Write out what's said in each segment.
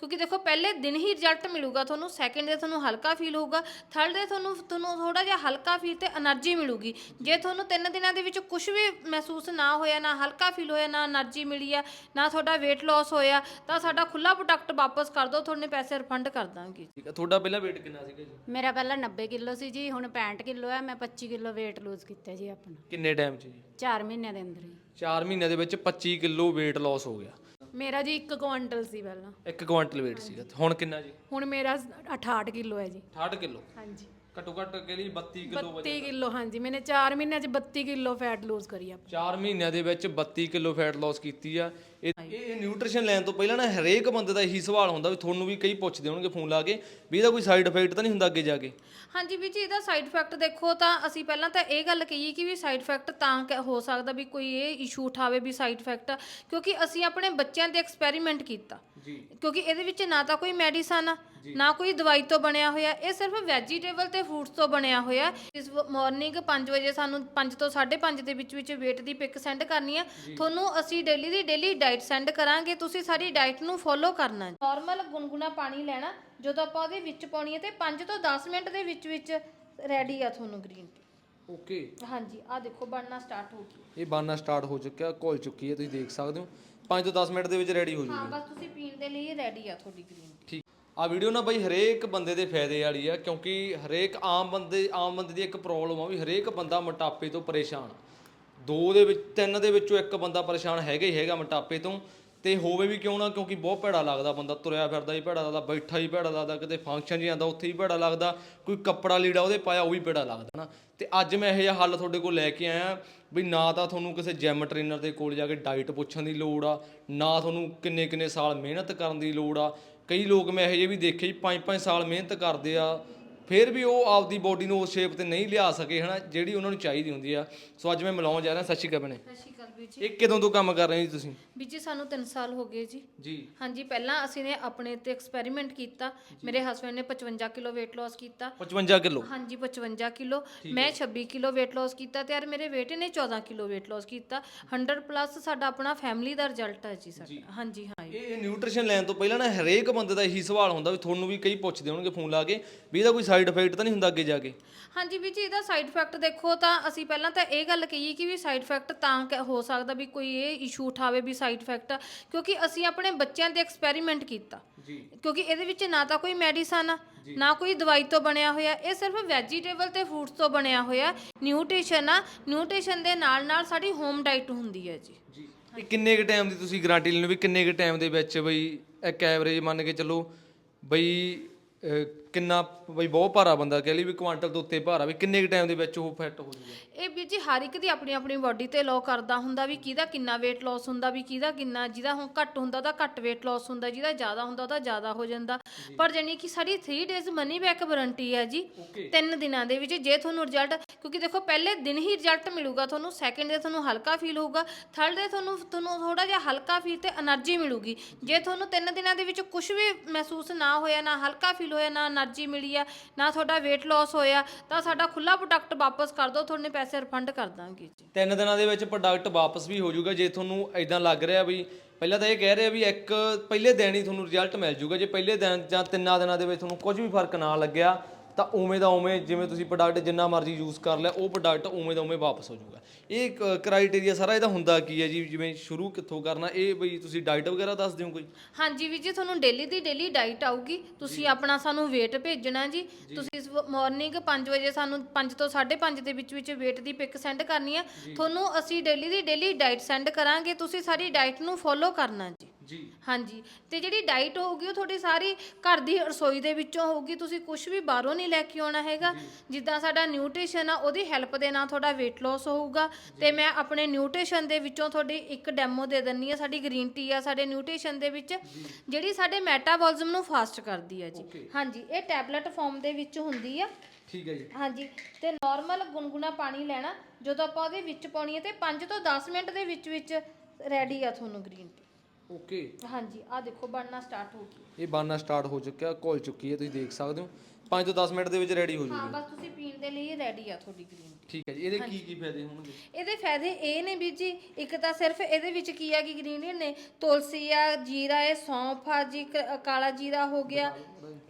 ਕਿਉਂਕਿ ਦੇਖੋ ਪਹਿਲੇ ਦਿਨ ਹੀ ਰਿਜ਼ਲਟ ਮਿਲੂਗਾ ਤੁਹਾਨੂੰ ਸੈਕਿੰਡ ਦੇ ਤੁਹਾਨੂੰ ਹਲਕਾ ਫੀਲ ਹੋਊਗਾ ਥਰਡ ਦੇ ਤੁਹਾਨੂੰ ਤੁਹਾਨੂੰ ਥੋੜਾ ਜਿਹਾ ਹਲਕਾ ਫੀਲ ਤੇ એનર્ਜੀ ਮਿਲੂਗੀ। ਜੇ ਤੁਹਾਨੂੰ ਤਿੰਨ ਦਿਨਾਂ ਦੇ ਵਿੱਚ ਕੁਝ ਵੀ ਮਹਿਸੂਸ ਨਾ ਹੋਇਆ ਨਾ ਹਲਕਾ ਫੀਲ ਹੋਇਆ ਨਾ એનર્ਜੀ ਮਿਲੀ ਆ ਨਾ ਤੁਹਾਡਾ weight loss ਹੋਇਆ ਤਾਂ ਸਾਡਾ ਖੁੱਲਾ ਪ੍ਰੋਡਕਟ ਵਾਪਸ ਕਰ ਦਿਓ ਤੁਹਾਡੇ ਪੈਸੇ ਰਿਫੰਡ ਕਰ ਦਾਂਗੇ। ਠੀਕ ਹੈ ਤੁਹਾਡਾ ਪਹਿਲਾਂ weight ਕਿੰਨਾ ਸੀਗਾ ਜੀ? ਮੇਰਾ ਪਹਿਲਾਂ 90 ਕਿਲੋ ਸੀ ਜੀ ਹੁਣ 65 ਕਿਲੋ ਹੈ ਮੈਂ 25 ਕਿਲੋ weight lose ਕੀਤਾ ਜੀ ਆਪਣਾ। ਕਿੰਨੇ ਟਾਈਮ 'ਚ ਜੀ? 4 ਮਹੀਨਿਆਂ ਦੇ ਅੰਦਰ ਹੀ। 4 ਮਹੀਨਿਆਂ ਦੇ ਵਿੱਚ 25 ਕਿਲੋ weight loss ਹੋ ਗਿਆ। ਮੇਰਾ ਜੀ 1 ਕੁਆਂਟਲ ਸੀ ਪਹਿਲਾਂ। 1 ਕੁਆਂਟਲ weight ਸੀਗਾ। ਤੇ ਹੁਣ ਕਿੰਨਾ ਜੀ? ਹੁਣ ਮੇਰਾ 68 ਕਿਲੋ ਹੈ ਜੀ। 68 ਕਿਲੋ। ਹਾਂਜੀ। ਘੱਟੋ ਘੱਟ ਕਹਿ ਲਈ 32 ਕਿਲੋ 32 ਕਿਲੋ ਹਾਂਜੀ। ਮੈਨੇ 4 ਮਹੀਨਿਆਂ ਚ 32 ਕਿਲੋ ਫੈਟ ਲੂਜ਼ ਕਰੀ ਆ। 4 ਮਹੀਨਿਆਂ ਦੇ ਵਿੱਚ 32 ਕਿਲੋ ਫੈਟ ਲਾਸ ਕੀਤੀ ਆ। ਇਹ ਇਹ ਨਿਊਟ੍ਰੀਸ਼ਨ ਲੈਣ ਤੋਂ ਪਹਿਲਾਂ ਨਾ ਹਰੇਕ ਬੰਦੇ ਦਾ ਇਹੀ ਸਵਾਲ ਹੁੰਦਾ ਵੀ ਤੁਹਾਨੂੰ ਵੀ ਕਈ ਪੁੱਛਦੇ ਹੋਣਗੇ ਫੋਨ ਲਾ ਕੇ ਵੀ ਇਹਦਾ ਕੋਈ ਸਾਈਡ ਇਫੈਕਟ ਤਾਂ ਨਹੀਂ ਹੁੰਦਾ ਅੱਗੇ ਜਾ ਕੇ? ਹਾਂਜੀ ਵੀ ਜੀ ਇਹਦਾ ਸਾਈਡ ਇਫੈਕਟ ਦੇਖੋ ਤਾਂ ਅਸੀਂ ਪਹਿਲਾਂ ਤਾਂ ਇਹ ਗੱਲ ਕਹੀਏ ਕਿ ਵੀ ਸਾਈਡ ਇਫੈਕਟ ਤਾਂ ਕ- ਹੋ ਸਕਦਾ ਵੀ ਕੋਈ ਇਹ ਇਸ਼ੂ ਉਠਾਵੇ ਵੀ ਸਾਈਡ ਇਫੈਕਟ ਕਿਉਂਕਿ ਅਸੀਂ ਆਪਣੇ ਬੱਚਿਆਂ ਤੇ ਐਕਸਪੈਰੀਮੈਂਟ ਕੀਤਾ। ਕਿਉਂਕਿ ਇਹਦੇ ਵਿੱਚ ਨਾ ਤਾਂ ਕੋਈ ਮੈਡੀਸਨ ਆ ਨਾ ਕੋਈ ਦਵਾਈ ਤੋਂ ਬਣਿਆ ਹੋਇਆ ਇਹ ਸਿਰਫ ਵੈਜੀਟੇਬਲ ਤੇ ਫਰੂਟਸ ਤੋਂ ਬਣਿਆ ਹੋਇਆ। ਇਸ ਮਾਰਨਿੰਗ 5 ਵਜੇ ਸਾਨੂੰ 5 ਤੋਂ 5:30 ਦੇ ਵਿੱਚ ਵਿੱਚ weight ਦੀ ਪਿਕ ਸੈਂਡ ਕਰਨੀ ਹੈ ਤੁਹਾਨੂੰ ਅਸੀਂ ਡੇਲੀ ਦੀ ਡੇਲੀ ਡਾਈਟ ਸੈਂਡ ਕਰਾਂਗੇ ਤੁਸੀਂ ਸਾਰੀ ਡਾਈਟ ਨੂੰ ਫੋਲੋ ਕਰਨਾ ਨਾਰਮਲ ਗੁਨਗੁਣਾ ਪਾਣੀ ਲੈਣਾ ਜਦੋਂ ਆਪਾਂ ਉਹਦੇ ਵਿੱਚ ਪਾਉਣੀ ਹੈ ਤੇ 5 ਤੋਂ 10 ਮਿੰਟ ਦੇ ਵਿੱਚ ਵਿੱਚ ਰੈਡੀ ਆ ਤੁਹਾਨੂੰ ਗ੍ਰੀਨ ਟੀ ਓਕੇ ਹਾਂਜੀ ਆ ਦੇਖੋ ਬਣਨਾ ਸਟਾਰਟ ਹੋ ਗਈ ਇਹ ਬਾਨਾ ਸਟਾਰਟ ਹੋ ਚੁੱਕਿਆ ਘੁਲ ਚੁੱਕੀ ਹੈ ਤੁਸੀਂ ਦੇਖ ਸਕਦੇ ਹੋ। 5 ਤੋਂ 10 ਮਿੰਟ ਦੇ ਵਿੱਚ ਰੈਡੀ ਹੋ ਹਾਂ ਜੂਗੀ। ਬਸ ਤੁਸੀਂ ਪੀਣ ਦੇ ਲਈ ਰੈਡੀ ਆ ਤੁਹਾਡੀ ਗ੍ਰੀਨ ਟੀ ਠੀਕ। ਆ ਵੀਡੀਓ ਨਾ ਬਾਈ ਹਰੇਕ ਬੰਦੇ ਦੇ ਫਾਇਦੇ ਵਾਲੀ ਆ ਕਿਉਂਕਿ ਹਰੇਕ ਆਮ ਬੰਦੇ ਆਮ ਬੰਦੇ ਦੀ ਇੱਕ ਪ੍ਰੋਬਲਮ ਆ ਵੀ ਹਰੇਕ ਬੰਦਾ ਮੋਟਾਪੇ ਤੋਂ ਪਰੇਸ਼ਾਨ ਦੋ ਦੇ ਵਿੱਚ ਤਿੰਨ ਦੇ ਵਿੱਚੋਂ ਇੱਕ ਬੰਦਾ ਪਰੇਸ਼ਾਨ ਹੈਗਾ ਹੀ ਹੈਗਾ ਮੋਟਾਪੇ ਤੋਂ। ਤੇ ਹੋਵੇ ਵੀ ਕਿਉਂ ਨਾ, ਕਿਉਂਕਿ ਬਹੁਤ ਭੈੜਾ ਲੱਗਦਾ ਬੰਦਾ ਤੁਰਿਆ ਫਿਰਦਾ ਹੀ ਭੈੜਾ ਲੱਗਦਾ, ਬੈਠਾ ਹੀ ਭੈੜਾ ਲੱਗਦਾ, ਕਿਤੇ ਫੰਕਸ਼ਨ 'ਚ ਜਾਂਦਾ, ਉੱਥੇ ਹੀ ਭੈੜਾ ਲੱਗਦਾ, ਕੋਈ ਕੱਪੜਾ ਲੀੜਾ ਉਹਦੇ ਪਾਇਆ, ਉਹ ਵੀ ਭੈੜਾ ਲੱਗਦਾ ਨਾ। ਤੇ ਅੱਜ ਮੈਂ ਇਹ ਜਿਹਾ ਹੱਲ ਤੁਹਾਡੇ ਕੋਲ ਲੈ ਕੇ ਆਇਆ, ਵੀ ਨਾ ਤਾਂ ਤੁਹਾਨੂੰ ਕਿਸੇ ਜਿਮ ਟ੍ਰੇਨਰ ਦੇ ਕੋਲ ਜਾ ਕੇ ਡਾਈਟ ਪੁੱਛਣ ਦੀ ਲੋੜ ਆ, ਨਾ ਤੁਹਾਨੂੰ ਕਿੰਨੇ ਕਿੰਨੇ ਸਾਲ ਮਿਹਨਤ ਕਰਨ ਦੀ ਲੋੜ ਆ। ਕਈ ਲੋਕ ਮੈਂ ਇਹੋ ਜਿਹੇ ਵੀ ਦੇਖੇ ਜੀ 5-5 ਸਾਲ ਮਿਹਨਤ ਕਰਦੇ ਆ ਫਿਰ ਵੀ ਉਹ ਆਪਦੀ ਬੋਡੀ ਨੂੰ ਉਸ ਸ਼ੇਪ ਤੇ ਨਹੀਂ ਲਿਆ ਸਕੇ ਹਨਾ? ਜਿਹੜੀ ਉਹਨਾਂ ਨੂੰ ਚਾਹੀਦੀ ਹੁੰਦੀ ਆ। ਸੋ ਅੱਜ ਮੈਂ ਮਿਲਾਉਣ ਜਾ ਰਿਹਾ। ਸਤਿ ਸ਼੍ਰੀ ਅਕਾਲ ਭੈਣੇ। ਸਤਿ ਸ਼੍ਰੀ ਅਕਾਲ ਵੀਰ ਜੀ। ਇਹ ਕਦੋਂ ਤੋਂ ਕੰਮ ਕਰ ਰਹੇ ਜੀ ਤੁਸੀਂ? ਵੀਰ ਜੀ ਸਾਨੂੰ 3 ਸਾਲ ਹੋ ਗਏ ਜੀ। ਜੀ। ਹਾਂਜੀ ਪਹਿਲਾਂ ਅਸੀਂ ਨੇ ਆਪਣੇ ਤੇ ਐਕਸਪੈਰੀਮੈਂਟ ਕੀਤਾ। ਮੇਰੇ ਹਸਬੰਡ ਨੇ 55 ਕਿਲੋ weight loss ਕੀਤਾ। 55 ਕਿਲੋ? ਹਾਂਜੀ 55 ਕਿਲੋ। ਮੈਂ 26 ਕਿਲੋ weight loss ਕੀਤਾ ਤੇ ਯਾਰ ਮੇਰੇ ਬੇਟੇ ਨੇ 14 ਕਿਲੋ weight loss ਕੀਤਾ। 100 ਪਲੱਸ ਸਾਡਾ ਆਪਣਾ ਫੈਮਿਲੀ ਦਾ ਰਿਜ਼ਲਟ ਹੈ ਜੀ ਸਾਡਾ। ਹਾਂਜੀ। ਇਹ ਇਹ ਨਿਊਟ੍ਰੀਸ਼ਨ ਲੈਣ ਤੋਂ ਪਹਿਲਾਂ ਨਾ ਹਰੇਕ ਬੰਦੇ ਦਾ ਇਹੀ ਸਵਾਲ ਹੁੰਦਾ ਵੀ ਤੁਹਾਨੂੰ ਵੀ ਕਈ ਪੁੱਛਦੇ ਹੋਣਗੇ ਫੋਨ ਲਾ ਕੇ ਵੀ ਇਹਦਾ ਕੋਈ ਸਾਈਡ ਇਫੈਕਟ ਤਾਂ ਨਹੀਂ ਹੁੰਦਾ ਅੱਗੇ ਜਾ ਕੇ? ਹਾਂਜੀ ਵੀ ਜੀ, ਇਹਦਾ ਸਾਈਡ ਇਫੈਕਟ ਦੇਖੋ ਤਾਂ ਅਸੀਂ ਪਹਿਲਾਂ ਤਾਂ ਇਹ ਗੱਲ ਕਹੀ ਕਿ ਵੀ ਸਾਈਡ ਇਫੈਕਟ ਤਾਂ ਕ- ਹੋ ਸਕਦਾ ਵੀ ਕੋਈ ਇਹ ਇਸ਼ੂ ਉਠਾਵੇ ਵੀ ਸਾਈਡ ਇਫੈਕਟ ਕਿਉਂਕਿ ਅਸੀਂ ਆਪਣੇ ਬੱਚਿਆਂ ਤੇ ਐਕਸਪੈਰੀਮੈਂਟ ਕੀਤਾ। ਕਿਉਂਕਿ ਇਹਦੇ ਵਿੱਚ ਨਾ ਤਾਂ ਕੋਈ ਮੈਡੀਸਨ ਆ ਨਾ ਕੋਈ ਦਵਾਈ ਤੋਂ ਬਣਿਆ ਹੋਇਆ ਇਹ ਸਿਰਫ ਵੈਜੀਟੇਬਲ ਤੇ ਫਰੂਟਸ ਤੋਂ ਬਣਿਆ ਹੋਇਆ ਨਿਊਟ੍ਰੀਸ਼ਨ ਆ। ਨਿਊਟ੍ਰੀਸ਼ਨ ਦੇ ਨਾਲ ਨਾਲ ਸਾਡੀ ਹੋਮ ਡਾਈਟ ਹੁੰਦੀ ਹੈ ਜੀ। ਜੀ। ਇਹ ਕਿੰਨੇ ਕ ਟਾਈਮ ਦੀ ਤੁਸੀਂ ਗਾਰੰਟੀ ਲੈਣੀ ਵੀ ਕਿੰਨੇ ਕ ਟਾਈਮ ਦੇ ਵਿੱਚ ਬਈ ਇੱਕ ਐਵਰੇਜ ਮੰਨ ਕੇ ਚੱਲੋ ਬਈ ਕਿੰਨਾ ਬਈ ਬਹੁਤ ਭਾਰਾ ਬੰਦਾ ਕਹਿ ਲਈ ਵੀ ਕੁਆਂਟਲ ਤੋਂ ਉੱਤੇ ਭਾਰਾ ਵੀ ਕਿੰਨੇ ਕੁ ਟਾਈਮ ਦੇ ਵਿੱਚ ਉਹ ਫਿੱਟ ਹੋ ਜੂਗਾ? ਇਹ ਵੀਰ ਜੀ ਹਰ ਇੱਕ ਦੀ ਆਪਣੀ ਆਪਣੀ ਬਾਡੀ ਤੇ ਲੋ ਕਰਦਾ ਹੁੰਦਾ ਵੀ ਕਿਹਦਾ ਕਿੰਨਾ weight loss ਹੁੰਦਾ ਵੀ ਕਿਹਦਾ ਕਿੰਨਾ ਜਿਹਦਾ ਹੁਣ ਘੱਟ ਹੁੰਦਾ ਉਹਦਾ ਘੱਟ weight loss ਹੁੰਦਾ ਜਿਹਦਾ ਜ਼ਿਆਦਾ ਹੁੰਦਾ ਉਹਦਾ ਜ਼ਿਆਦਾ ਹੋ ਜਾਂਦਾ। ਪਰ ਜਾਨੀ ਕਿ ਸਾਡੀ 3 ਡੇਜ਼ ਮਨੀ ਬੈਕ ਵਾਰੰਟੀ ਹੈ ਜੀ। Okay. ਦਿਨਾਂ ਦੇ ਵਿੱਚ ਜੇ ਤੁਹਾਨੂੰ ਰਿਜ਼ਲਟ ਕਿਉਂਕਿ ਦੇਖੋ ਪਹਿਲੇ ਦਿਨ ਹੀ ਰਿਜ਼ਲਟ ਮਿਲੂਗਾ ਤੁਹਾਨੂੰ ਸੈਕਿੰਡ ਦੇ ਤੁਹਾਨੂੰ ਹਲਕਾ ਫੀਲ ਹੋਊਗਾ ਥਰਡ ਦੇ ਤੁਹਾਨੂੰ ਤੁਹਾਨੂੰ ਥੋੜਾ ਜਿਹਾ ਹਲਕਾ ਫੀਲ ਤੇ એનર્ਜੀ ਮਿਲੂਗੀ। ਜੇ ਤੁਹਾਨੂੰ ਤਿੰਨ ਦਿਨਾਂ ਦੇ ਵਿੱਚ ਕੁਝ ਵੀ ਮਹਿਸੂਸ ਨਾ ਹੋਇਆ ਨਾ ਹਲਕਾ ਫੀਲ ਹੋਇਆ ਨਾ એનર્ਜੀ ਮਿਲੀ ਆ ਨਾ ਤੁਹਾਡਾ weight loss ਹੋਇਆ ਤਾਂ ਸਾਡਾ ਖੁੱਲਾ ਪ੍ਰੋਡਕਟ ਵਾਪਸ ਕਰ ਦਿਓ ਤੁਹਾਨੂੰ ਪੈਸੇ ਰਿਫੰਡ ਕਰ ਦਾਂਗੇ ਜੀ। ਤਿੰਨ ਦਿਨਾਂ ਦੇ ਵਿੱਚ ਪ੍ਰੋਡਕਟ ਵਾਪਸ ਵੀ ਹੋ ਜਾਊਗਾ, ਜੇ ਤੁਹਾਨੂੰ ਐਦਾਂ ਲੱਗ ਰਿਹਾ ਵੀ, ਪਹਿਲਾਂ ਤਾਂ ਇਹ ਕਹਿ ਰਿਹਾ ਵੀ ਇੱਕ ਪਹਿਲੇ ਦਿਨ ਹੀ ਤੁਹਾਨੂੰ ਰਿਜ਼ਲਟ ਮਿਲ ਜਾਊਗਾ, ਜੇ ਪਹਿਲੇ ਦਿਨ ਜਾਂ ਤਿੰਨਾਂ ਦਿਨਾਂ ਦੇ ਵਿੱਚ ਤੁਹਾਨੂੰ ਕੁਝ ਵੀ ਫ਼ਰਕ ਨਾ ਲੱਗਿਆ ਤਾਂ ਉਵੇਂ ਦਾ ਉਵੇਂ ਜਿਵੇਂ ਤੁਸੀਂ ਪ੍ਰੋਡਕਟ ਜਿੰਨਾ ਮਰਜ਼ੀ ਯੂਜ਼ ਕਰ ਲਿਆ ਉਹ ਪ੍ਰੋਡਕਟ ਉਵੇਂ ਦਾ ਉਵੇਂ ਵਾਪਸ ਹੋ ਜਾਊਗਾ। ਇਹ ਕ੍ਰਾਈਟੇਰੀਆ ਸਾਰਾ ਇਹਦਾ ਹੁੰਦਾ ਕੀ ਹੈ ਜੀ? ਜਿਵੇਂ ਸ਼ੁਰੂ ਕਿੱਥੋਂ ਕਰਨਾ ਇਹ ਬਈ ਤੁਸੀਂ ਡਾਈਟ ਵਗੈਰਾ ਦੱਸ ਦਿਓ ਕੋਈ? ਹਾਂਜੀ ਵੀ ਜੀ ਤੁਹਾਨੂੰ ਡੇਲੀ ਦੀ ਡੇਲੀ ਡਾਈਟ ਆਊਗੀ। ਤੁਸੀਂ ਆਪਣਾ ਸਾਨੂੰ weight ਭੇਜਣਾ ਜੀ। ਤੁਸੀਂ ਮਾਰਨਿੰਗ 5 ਵਜੇ ਸਾਨੂੰ 5 ਤੋਂ 5:30 ਦੇ ਵਿੱਚ ਵਿੱਚ weight ਦੀ ਪਿਕ ਸੈਂਡ ਕਰਨੀ ਹੈ। ਤੁਹਾਨੂੰ ਅਸੀਂ ਡੇਲੀ ਦੀ ਡੇਲੀ ਡਾਈਟ ਸੈਂਡ ਕਰਾਂਗੇ। ਤੁਸੀਂ ਸਾਰੀ ਡਾਈਟ ਨੂੰ ਫੋਲੋ ਕਰਨਾ ਜੀ। ਜੀ। ਹਾਂਜੀ। ਤੇ ਜਿਹੜੀ ਡਾਈਟ ਹੋਊਗੀ ਉਹ ਤੁਹਾਡੀ ਸਾਰੀ ਘਰ ਦੀ ਰਸੋਈ ਦੇ ਵਿੱਚੋਂ ਹੋਊਗੀ। ਤੁਸੀਂ ਕੁਝ ਵੀ ਬਾਹਰੋਂ ਨਹੀਂ ਲੈ ਕੇ ਆਉਣਾ ਹੈਗਾ। ਜਿੱਦਾਂ ਸਾਡਾ ਨਿਊਟ੍ਰੀਸ਼ਨ ਆ ਉਹਦੀ ਹੈਲਪ ਦੇ ਨਾਲ ਤੁਹਾਡਾ weight loss ਹੋਊਗਾ। ਤੇ ਮੈਂ ਆਪਣੇ ਨਿਊਟ੍ਰੀਸ਼ਨ ਦੇ ਵਿੱਚੋਂ ਤੁਹਾਡੀ ਇੱਕ ਡੈਮੋ ਦੇ ਦਿੰਨੀ ਆ ਸਾਡੀ ਗ੍ਰੀਨ ਟੀ ਆ ਸਾਡੇ ਨਿਊਟ੍ਰੀਸ਼ਨ ਦੇ ਵਿੱਚ। ਜਿਹੜੀ ਸਾਡੇ ਮੈਟਾਬੋਲਿਜ਼ਮ ਨੂੰ ਫਾਸਟ ਕਰਦੀ ਆ ਜੀ। ਹਾਂਜੀ ਇਹ ਟੈਬਲੇਟ ਫਾਰਮ ਦੇ ਵਿੱਚ ਹੁੰਦੀ ਆ। ਠੀਕ ਹੈ ਜੀ। ਹਾਂਜੀ। ਤੇ ਨਾਰਮਲ ਗੁਨਗੁਣਾ ਪਾਣੀ ਲੈਣਾ। ਜਦੋਂ ਆਪਾਂ ਉਹਦੇ ਵਿੱਚ ਪਾਉਣੀ ਹੈ ਤੇ 5 ਤੋਂ 10 ਮਿੰਟ ਦੇ ਵਿੱਚ ਵਿੱਚ ਰੈਡੀ ਆ ਤੁਹਾਨੂੰ ਗ੍ਰੀਨ ਟੀ। ਓਕੇ ਹਾਂਜੀ ਆ ਦੇਖੋ ਬਣਨਾ ਸਟਾਰਟ ਹੋ ਗਈ ਇਹ ਬਾਨਾ ਸਟਾਰਟ ਹੋ ਚੁੱਕਿਆ ਘੁਲ ਚੁੱਕੀ ਹੈ ਤੁਸੀਂ ਦੇਖ ਸਕਦੇ ਹੋ। 5 ਤੋਂ 10 ਮਿੰਟ ਦੇ ਵਿੱਚ ਰੈਡੀ ਹੋ ਹਾਂ ਬਸ ਤੁਸੀਂ ਪੀਣ ਦੇ ਲਈ ਰੈਡੀ ਆ ਤੁਹਾਡੀ ਗ੍ਰੀਨ ਟੀ ਠੀਕ ਹੈ ਜੀ ਇਹਦੇ ਕੀ ਕੀ ਫਾਇਦੇ ਹੋਣਗੇ? ਇਹਦੇ ਫਾਇਦੇ ਇਹ ਨੇ ਵੀਰ ਜੀ ਇੱਕ ਤਾਂ ਸਿਰਫ ਇਹਦੇ ਵਿੱਚ ਕੀ ਆ ਕਿ ਇੰਗਰੀਡੀਅੰਟ ਨੇ ਤੁਲਸੀ ਆ ਜੀਰਾ ਹੈ ਸੌਂਫ ਆ ਜੀ ਕ- ਕਾਲਾ ਜੀਰਾ ਹੋ ਗਿਆ।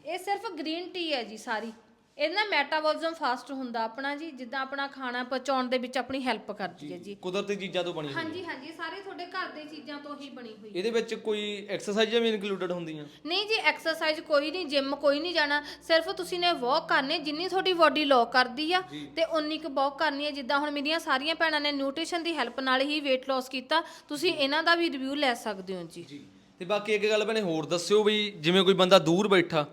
ਇਹ ਸਿਰਫ ਗ੍ਰੀਨ ਟੀ ਹੈ ਜੀ ਸਾਰੀ। ਇਹਦੇ ਨਾਲ ਮੈਟਾਬੋਲਿਜ਼ਮ ਫਾਸਟ ਹੁੰਦਾ ਆਪਣਾ ਜੀ ਜਿੱਦਾਂ ਆਪਣਾ ਖਾਣਾ ਪਚਾਉਣ ਦੇ ਵਿੱਚ ਆਪਣੀ ਹੈਲਪ ਕਰਦੀ ਹੈ ਜੀ ਕੁਦਰਤੀ ਚੀਜ਼ਾਂ ਤੋਂ ਬਣੀ ਹੋਈ ਹਾਂਜੀ ਹਾਂਜੀ ਸਾਰੇ ਤੁਹਾਡੇ ਘਰ ਦੇ ਚੀਜ਼ਾਂ ਤੋਂ ਹੀ ਬਣੀ ਹੋਈ ਇਹਦੇ ਵਿੱਚ ਕੋਈ ਐਕਸਰਸਾਈਜ਼ਾਂ ਵੀ ਇਨਕਲੂਡਡ ਹੁੰਦੀਆਂ? ਨਹੀਂ ਜੀ ਐਕਸਰਸਾਈਜ਼ ਕੋਈ ਨਹੀਂ ਜਿਮ ਕੋਈ ਨਹੀਂ ਜਾਣਾ। ਸਿਰਫ ਤੁਸੀਂ ਨੇ ਵਾਕ ਕਰਨੀ ਜਿੰਨੀ ਤੁਹਾਡੀ ਬਾਡੀ ਲੋ ਕਰਦੀ ਆ ਤੇ ਉਨੀ ਕੁ ਵਾਕ ਕਰਨੀ ਹੈ ਜਿੱਦਾਂ ਹੁਣ ਮੇਰੀਆਂ ਸਾਰੀਆਂ ਭੈਣਾਂ ਨੇ ਨਿਊਟ੍ਰੀਸ਼ਨ ਦੀ ਹੈਲਪ ਨਾਲ ਹੀ weight loss ਕੀਤਾ ਤੁਸੀਂ ਇਹਨਾਂ ਦਾ ਵੀ ਰਿਵਿਊ ਲੈ ਸਕਦੇ ਹੋ ਜੀ। ਜੀ। ਤੇ ਬਾਕੀ ਇੱਕ ਗੱਲ ਭੈਣੇ ਹੋਰ ਦੱਸਿਓ ਵੀ ਜਿਵੇਂ ਕੋਈ ਬੰਦਾ ਦੂਰ ਬੈਠਾ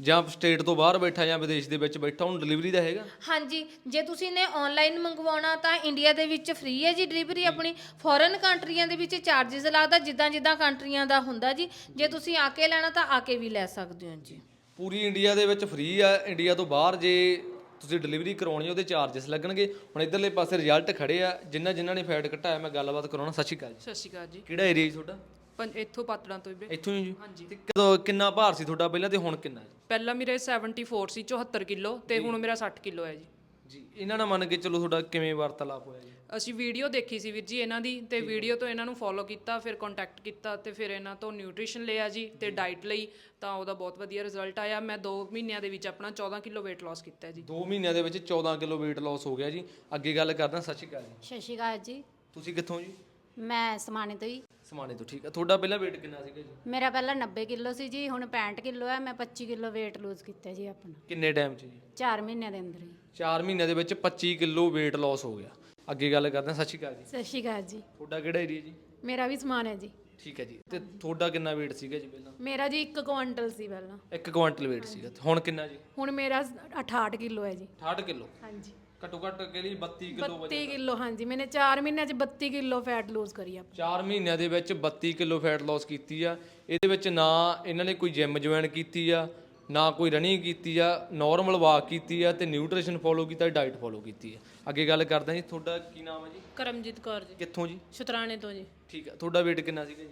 ਜਾਂ ਸਟੇਟ ਤੋਂ ਬਾਹਰ ਬੈਠਾ ਜਾਂ ਵਿਦੇਸ਼ ਦੇ ਵਿੱਚ ਬੈਠਾ ਉਹਨੂੰ ਡਿਲੀਵਰੀ ਦਾ ਹੈਗਾ? ਹਾਂਜੀ ਜੇ ਤੁਸੀਂ ਨੇ ਆਨਲਾਈਨ ਮੰਗਵਾਉਣਾ ਤਾਂ ਇੰਡੀਆ ਦੇ ਵਿੱਚ ਫ੍ਰੀ ਹੈ ਜੀ ਡਿਲੀਵਰੀ ਆਪਣੀ। ਫੋਰਨ ਕੰਟਰੀਆਂ ਦੇ ਵਿੱਚ ਚਾਰजेस ਲੱਗਦਾ ਜਿੱਦਾਂ ਜਿੱਦਾਂ ਕੰਟਰੀਆਂ ਦਾ ਹੁੰਦਾ ਜੀ। ਜੇ ਤੁਸੀਂ ਆ ਕੇ ਲੈਣਾ ਤਾਂ ਆ ਕੇ ਵੀ ਲੈ ਸਕਦੇ ਹੋ ਜੀ। ਪੂਰੀ ਇੰਡੀਆ ਦੇ ਵਿੱਚ ਫ੍ਰੀ ਆ। ਇੰਡੀਆ ਤੋਂ ਬਾਹਰ ਜੇ ਤੁਸੀਂ ਡਿਲੀਵਰੀ ਕਰਾਉਣੀ ਉਹਦੇ ਚਾਰजेस ਲੱਗਣਗੇ। ਹੁਣ ਇਧਰਲੇ ਪਾਸੇ ਰਿਜ਼ਲਟ ਖੜੇ ਆ। ਜਿਨ੍ਹਾਂ ਜਿਨ੍ਹਾਂ ਨੇ ਫੈਟ ਘਟਾਇਆ ਮੈਂ ਗੱਲਬਾਤ ਕਰਾਉਣਾ। ਸੱਚੀ ਗੱਲ ਸਤਿ ਸ਼੍ਰੀ ਅਕਾਲ ਜੀ। ਕਿਹੜਾ ਏਰੀਆ ਜੀ ਤੁਹਾਡਾ? ਪੰਜ ਇੱਥੋਂ ਪਾਤੜਾਂ ਤੋਂ ਵੀਰੇ। ਇੱਥੋਂ ਹੀ ਜੀ? ਹਾਂਜੀ। ਤੇ ਕਦੋਂ ਕਿੰਨਾ ਭਾਰ ਸੀ ਤੁਹਾਡਾ ਪਹਿਲਾਂ ਤੇ ਹੁਣ ਕਿੰਨਾ ਹੈ ਪਹਿਲਾਂ ਮੇਰੇ 74 ਸੀ 74 ਕਿਲੋ ਤੇ ਹੁਣ ਮੇਰਾ 60 ਕਿਲੋ ਹੈ ਜੀ। ਜੀ ਇਹਨਾਂ ਨਾਲ ਮੰਨ ਕੇ ਚਲੋ ਤੁਹਾਡਾ ਕਿਵੇਂ ਵਾਰਤਾਲਾਪ ਹੋਇਆ ਜੀ? ਅਸੀਂ ਵੀਡੀਓ ਦੇਖੀ ਸੀ ਵੀਰ ਜੀ ਇਹਨਾਂ ਦੀ ਤੇ ਵੀਡੀਓ ਤੋਂ ਇਹਨਾਂ ਨੂੰ ਫੋਲੋ ਕੀਤਾ ਫਿਰ ਕੰਟੈਕਟ ਕੀਤਾ ਤੇ ਫਿਰ ਇਹਨਾਂ ਤੋਂ ਨਿਊਟ੍ਰੀਸ਼ਨ ਲਿਆ ਜੀ ਤੇ ਡਾਈਟ ਲਈ ਤਾਂ ਉਹਦਾ ਬਹੁਤ ਵਧੀਆ ਰਿਜ਼ਲਟ ਆਇਆ। ਮੈਂ 2 ਮਹੀਨਿਆਂ ਦੇ ਵਿੱਚ ਆਪਣਾ 14 ਕਿਲੋ weight loss ਕੀਤਾ ਹੈ ਜੀ। 2 ਮਹੀਨਿਆਂ ਦੇ ਵਿੱਚ 14 ਕਿਲੋ weight loss ਹੋ ਗਿਆ ਜੀ। ਅੱਗੇ ਗੱਲ ਕਰਦਾ ਸਤਿ ਸ਼੍ਰੀ ਅਕਾਲ ਜੀ। ਸਤਿ ਸ਼੍ਰੀ ਅਕਾਲ ਜੀ। ਤੁਸੀਂ ਕਿੱਥੋਂ ਜੀ? ਮੈਂ ਸਮਾਣੇ ਤੋਂ ਹੀ। ਸਮਾਣੇ ਤੋਂ ਠੀਕ ਆ। ਤੁਹਾਡਾ ਪਹਿਲਾਂ weight ਕਿੰਨਾ ਸੀਗਾ ਜੀ? ਮੇਰਾ ਪਹਿਲਾਂ 90 ਕਿਲੋ ਸੀ ਜੀ ਹੁਣ 65 ਕਿਲੋ ਹੈ ਮੈਂ 25 ਕਿਲੋ weight lose ਕੀਤਾ ਜੀ ਆਪਣਾ। ਕਿੰਨੇ ਟਾਈਮ 'ਚ ਜੀ? 4 ਮਹੀਨਿਆਂ ਦੇ ਅੰਦਰ ਹੀ। 4 ਮਹੀਨਿਆਂ ਦੇ ਵਿੱਚ 25 ਕਿਲੋ weight loss ਹੋ ਗਿਆ। ਅੱਗੇ ਗੱਲ ਕਰਦੇ ਹਾਂ ਸਤਿ ਸ਼੍ਰੀ ਅਕਾਲ ਜੀ। ਸਤਿ ਸ਼੍ਰੀ ਅਕਾਲ ਜੀ। ਤੁਹਾਡਾ ਕਿਹੜਾ ਏਰੀਆ ਜੀ? ਮੇਰਾ ਵੀ ਸਮਾਨ ਹੈ ਜੀ। ਠੀਕ ਹੈ ਜੀ। ਤੇ ਤੁਹਾਡਾ ਕਿੰਨਾ weight ਸੀਗਾ ਜੀ ਪਹਿਲਾਂ? ਮੇਰਾ ਜੀ 1 ਕੁਆਂਟਲ ਸੀ ਪਹਿਲਾਂ। 1 ਕੁਇੰਟਲ weight ਸੀਗਾ। ਹੁਣ ਕਿੰਨਾ ਜੀ? ਹੁਣ ਮੇਰਾ 68 ਕਿਲੋ ਹੈ ਜੀ। 68 ਕਿਲੋ। ਹਾਂਜੀ। ਘੱਟੋ ਘੱਟ ਕਿਹੜੀ 32 ਕਿਲੋ 32 ਕਿਲੋ ਹਾਂਜੀ। ਮੈਨੇ 4 ਮਹੀਨਿਆਂ 'ਚ 32 ਕਿਲੋ ਫੈਟ ਲੂਜ਼ ਕਰੀ ਆਪਣੀ 4 ਮਹੀਨਿਆਂ ਦੇ ਵਿੱਚ 32 ਕਿਲੋ ਫੈਟ ਲਾਸ ਕੀਤੀ ਆ। ਇਹਦੇ ਵਿੱਚ ਨਾ ਇਹਨਾਂ ਨੇ ਕੋਈ ਜਿਮ ਜੁਆਇਨ ਕੀਤੀ ਆ ਨਾ ਕੋਈ ਰਨਿੰਗ ਕੀਤੀ ਆ ਨਾਰਮਲ ਵਾਕ ਕੀਤੀ ਆ ਤੇ ਨਿਊਟ੍ਰੀਸ਼ਨ ਫੋਲੋ ਕੀਤਾ ਡਾਈਟ ਫੋਲੋ ਕੀਤੀ ਆ। ਅੱਗੇ ਗੱਲ ਕਰਦਾ ਜੀ ਤੁਹਾਡਾ ਕੀ ਨਾਮ ਹੈ ਜੀ? ਕਰਮਜੀਤ ਕੌਰ ਜੀ। ਕਿੱਥੋਂ ਜੀ? ਸ਼ਤਰਾਣੇ ਤੋਂ ਜੀ। ਠੀਕ ਆ ਤੁਹਾਡਾ weight ਕਿੰਨਾ ਸੀਗਾ ਜੀ?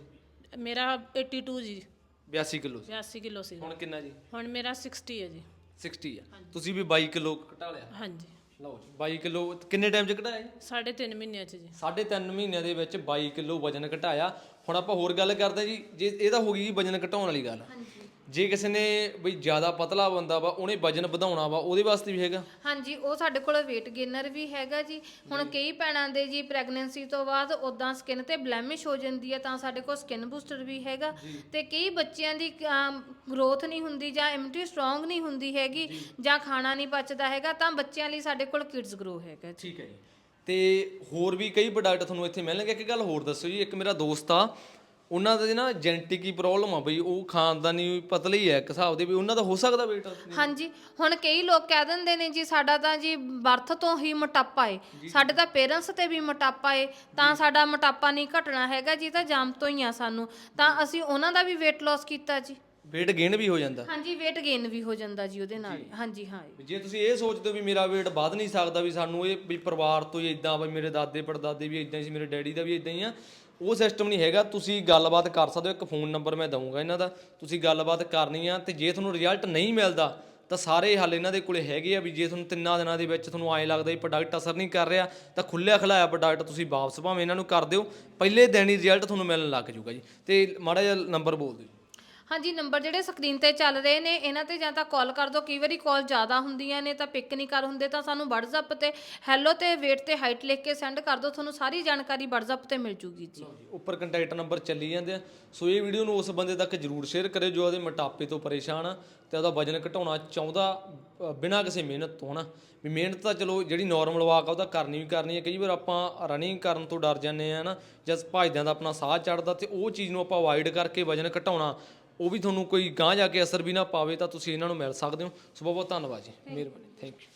ਮੇਰਾ 82 ਜੀ। 82 ਕਿਲੋ ਸੀ। 82 ਕਿਲੋ ਸੀ। ਹੁਣ ਕਿੰਨਾ ਜੀ? ਹੁਣ ਮੇਰਾ 60 ਹੈ ਜੀ। 60 ਆ। ਤੁਸੀਂ ਵੀ 22 ਕਿਲੋ ਘਟਾ ਲਿਆ। ਹਾਂਜੀ। ਲਓ ਜੀ 22 ਕਿਲੋ ਕਿੰਨੇ ਟਾਈਮ 'ਚ ਘਟਾਇਆ ਜੀ? ਸਾਢੇ ਤਿੰਨ ਮਹੀਨਿਆਂ ਚ ਜੀ। ਸਾਢੇ ਤਿੰਨ ਮਹੀਨਿਆਂ ਦੇ ਵਿੱਚ 22 ਕਿਲੋ ਵਜਨ ਘਟਾਇਆ। ਹੁਣ ਆਪਾਂ ਹੋਰ ਗੱਲ ਕਰਦੇ ਜੀ ਜੇ ਇਹ ਤਾਂ ਹੋ ਗਈ ਜੀ ਵਜਨ ਘਟਾਉਣ ਵਾਲੀ ਗੱਲ। ਜੇ ਕਿਸੇ ਨੇ ਬਈ ਜ਼ਿਆਦਾ ਪਤਲਾ ਬੰਦਾ ਵਾ ਉਹਨੇ ਵਜਨ ਵਧਾਉਣਾ ਵਾ ਉਹਦੇ ਵਾਸਤੇ ਵੀ ਹੈਗਾ। ਹਾਂਜੀ ਉਹ ਸਾਡੇ ਕੋਲ weight gainer ਵੀ ਹੈਗਾ ਜੀ। ਹੁਣ ਕਈ ਭੈਣਾਂ ਦੇ ਜੀ ਪ੍ਰੈਗਨੈਂਸੀ ਤੋਂ ਬਾਅਦ ਉਦਾਂ ਸਕਿਨ ਤੇ ਬਲੈਮਿਸ਼ ਹੋ ਜਾਂਦੀ ਹੈ ਤਾਂ ਸਾਡੇ ਕੋਲ ਸਕਿਨ ਬੂਸਟਰ ਵੀ ਹੈਗਾ। ਤੇ ਕਈ ਬੱਚਿਆਂ ਦੀ ਗਰੋਥ ਨਹੀਂ ਹੁੰਦੀ ਜਾਂ ਇਮਿਊਨਿਟੀ ਸਟਰੋਂਗ ਨਹੀਂ ਹੁੰਦੀ ਹੈਗੀ ਜਾਂ। ਖਾਣਾ ਨਹੀਂ ਪਚਦਾ ਹੈਗਾ ਤਾਂ ਬੱਚਿਆਂ ਲਈ ਸਾਡੇ ਕੋਲ ਕਿਡਸ ਗਰੋ ਹੈਗਾ ਜੀ। ਠੀਕ ਹੈ ਜੀ। ਤੇ ਹੋਰ ਵੀ ਕਈ ਪ੍ਰੋਡਕਟ ਤੁਹਾਨੂੰ ਇੱਥੇ ਮਿਲਣਗੇ। ਇੱਕ ਗੱਲ ਹੋਰ ਦੱਸੋ ਜੀ ਇੱਕ ਮੇਰਾ ਦੋਸਤ ਆ ਉਹਨਾਂ ਦਾ ਨਾ ਜੈਨੇਟਿਕ ਹੀ ਪ੍ਰੋਬਲਮ ਆ ਬਈ ਉਹ ਖਾਨਦਾਨੀ ਪਤਲੇ ਹੀ ਹੈ ਇੱਕ ਹਿਸਾਬ ਦੇ ਵੀ ਉਹਨਾਂ ਦਾ ਹੋ ਸਕਦਾ weight ਹਾਂਜੀ ਹੁਣ ਕਈ ਲੋਕ ਕਹਿ ਦਿੰਦੇ ਨੇ ਜੀ ਸਾਡਾ ਤਾਂ ਜੀ ਬਰਥ ਤੋਂ ਹੀ ਮੋਟਾਪਾ ਏ। ਸਾਡੇ ਤਾਂ ਪੇਰੈਂਟਸ ਤੇ ਵੀ ਮੋਟਾਪਾ ਏ ਤਾਂ ਸਾਡਾ ਮੋਟਾਪਾ ਨਹੀਂ ਘਟਣਾ ਹੈਗਾ ਜੀ ਤਾਂ ਜੰਮ ਤੋਂ ਹੀ ਆ ਸਾਨੂੰ। ਤਾਂ ਅਸੀਂ ਉਹਨਾਂ ਦਾ ਵੀ weight loss ਕੀਤਾ ਜੀ। weight gain ਵੀ ਹੋ ਜਾਂਦਾ। ਹਾਂਜੀ weight gain ਵੀ ਹੋ ਜਾਂਦਾ ਜੀ ਉਹਦੇ ਨਾਲ। ਹਾਂਜੀ ਹਾਂ ਵੀ ਜੇ ਤੁਸੀਂ ਇਹ ਸੋਚਦੇ ਹੋ ਵੀ ਮੇਰਾ weight ਵੱਧ ਨਹੀਂ ਸਕਦਾ ਵੀ ਸਾਨੂੰ ਇਹ ਵੀ ਪਰਿਵਾਰ ਤੋਂ ਹੀ ਇਦਾਂ ਬਈ ਮੇਰੇ ਦਾਦੇ ਪੜਦਾਦੇ ਵੀ ਇਦਾਂ ਹੀ ਸੀ ਮੇਰੇ ਡੈਡੀ ਦਾ ਵੀ ਇਦਾਂ ਹੀ ਆ ਉਹ ਸਿਸਟਮ ਨਹੀਂ ਹੈਗਾ, ਤੁਸੀਂ ਗੱਲਬਾਤ ਕਰ ਸਕਦੇ ਹੋ, ਇੱਕ ਫੋਨ ਨੰਬਰ ਮੈਂ ਦਊਂਗਾ ਇਹਨਾਂ ਦਾ, ਤੁਸੀਂ ਗੱਲਬਾਤ ਕਰਨੀ ਆ ਤੇ ਜੇ ਤੁਹਾਨੂੰ ਰਿਜ਼ਲਟ ਨਹੀਂ ਮਿਲਦਾ, ਤਾਂ ਸਾਰੇ ਹੱਲ ਇਹਨਾਂ ਦੇ ਕੋਲੇ ਹੈਗੇ ਆ ਵੀ ਜੇ ਤੁਹਾਨੂੰ ਤਿੰਨਾਂ ਦਿਨਾਂ ਦੇ ਵਿੱਚ ਤੁਹਾਨੂੰ ਆਏ ਲੱਗਦਾ ਵੀ ਪ੍ਰੋਡਕਟ ਅਸਰ ਨਹੀਂ ਕਰ ਰਿਹਾ, ਤਾਂ ਖੁੱਲਿਆ ਖਲਾਇਆ ਪ੍ਰੋਡਕਟ ਤੁਸੀਂ ਵਾਪਸ ਭਾਵੇਂ ਇਹਨਾਂ ਨੂੰ ਕਰ ਦਿਓ, ਪਹਿਲੇ ਦਿਨ ਹੀ ਰਿਜ਼ਲਟ ਤੁਹਾਨੂੰ ਮਿਲਣ ਲੱਗ ਜਾਊਗਾ ਜੀ। ਤੇ ਮਾੜਾ ਜਿਹਾ ਨੰਬਰ ਬੋਲ ਦਿਓ ਹਾਂਜੀ, ਨੰਬਰ ਜਿਹੜੇ ਸਕਰੀਨ ਤੇ ਚੱਲ ਰਹੇ ਨੇ, ਇਹਨਾਂ ਤੇ ਜਾਂ ਤਾਂ ਕਾਲ ਕਰ ਦਿਓ ਕਈ ਵਾਰੀ ਕਾਲ ਜ਼ਿਆਦਾ ਹੁੰਦੀਆਂ ਨੇ, ਤਾਂ ਪਿਕ ਨਹੀਂ ਕਰ ਹੁੰਦੇ, ਤਾਂ ਸਾਨੂੰ WhatsApp ਤੇ ਹੈਲੋ ਤੇ weight ਤੇ ਹਾਈਟ ਲਿਖ ਕੇ ਸੈਂਡ ਕਰ ਦਿਓ ਤੁਹਾਨੂੰ ਸਾਰੀ ਜਾਣਕਾਰੀ WhatsApp ਤੇ ਮਿਲ ਜੂਗੀ ਜੀ। ਉੱਪਰ ਕੰਟੈਕਟ ਨੰਬਰ ਚੱਲੀ ਜਾਂਦੇ ਆ। ਸੋ ਇਹ ਵੀਡੀਓ ਨੂੰ ਉਸ ਬੰਦੇ ਤੱਕ ਜਰੂਰ ਸ਼ੇਅਰ ਕਰਿਓ ਜੋ ਉਹਦੇ ਮੋਟਾਪੇ ਤੋਂ ਪਰੇਸ਼ਾਨ ਆ ਤੇ ਉਹਦਾ ਵਜਨ ਘਟਾਉਣਾ ਚਾਹੁੰਦਾ ਬਿਨਾਂ ਕਿਸੇ ਮਿਹਨਤ ਤੋਂ, ਹਨਾ? ਵੀ ਮਿਹਨਤ ਤਾਂ ਚਲੋ ਜਿਹੜੀ ਨਾਰਮਲ ਵਾਕ ਆ ਉਹਦਾ ਕਰਨੀ ਵੀ ਕਰਨੀ ਹੈ ਕਈ ਵਾਰ ਆਪਾਂ ਰਨਿੰਗ ਕਰਨ ਤੋਂ ਡਰ ਜਾਂਦੇ ਆ, ਹਨਾ? ਜਾਂ ਭੱਜਦਿਆਂ ਦਾ ਆਪਣਾ ਸਾਹ ਚੜਦਾ ਤੇ ਉਹ ਚੀਜ਼ ਨੂੰ ਆਪਾਂ ਅਵਾਇਡ ਕਰਕੇ ਵਜਨ ਘਟਾਉਣਾ ਉਹ ਵੀ ਤੁਹਾਨੂੰ ਕੋਈ ਗਾਂਹ ਜਾ ਕੇ ਅਸਰ ਵੀ ਨਾ ਪਾਵੇ ਤਾਂ ਤੁਸੀਂ ਇਹਨਾਂ ਨੂੰ ਮਿਲ ਸਕਦੇ ਹੋ। ਸੋ ਬਹੁਤ ਬਹੁਤ ਧੰਨਵਾਦ ਜੀ। ਮਿਹਰਬਾਨੀ। Thank you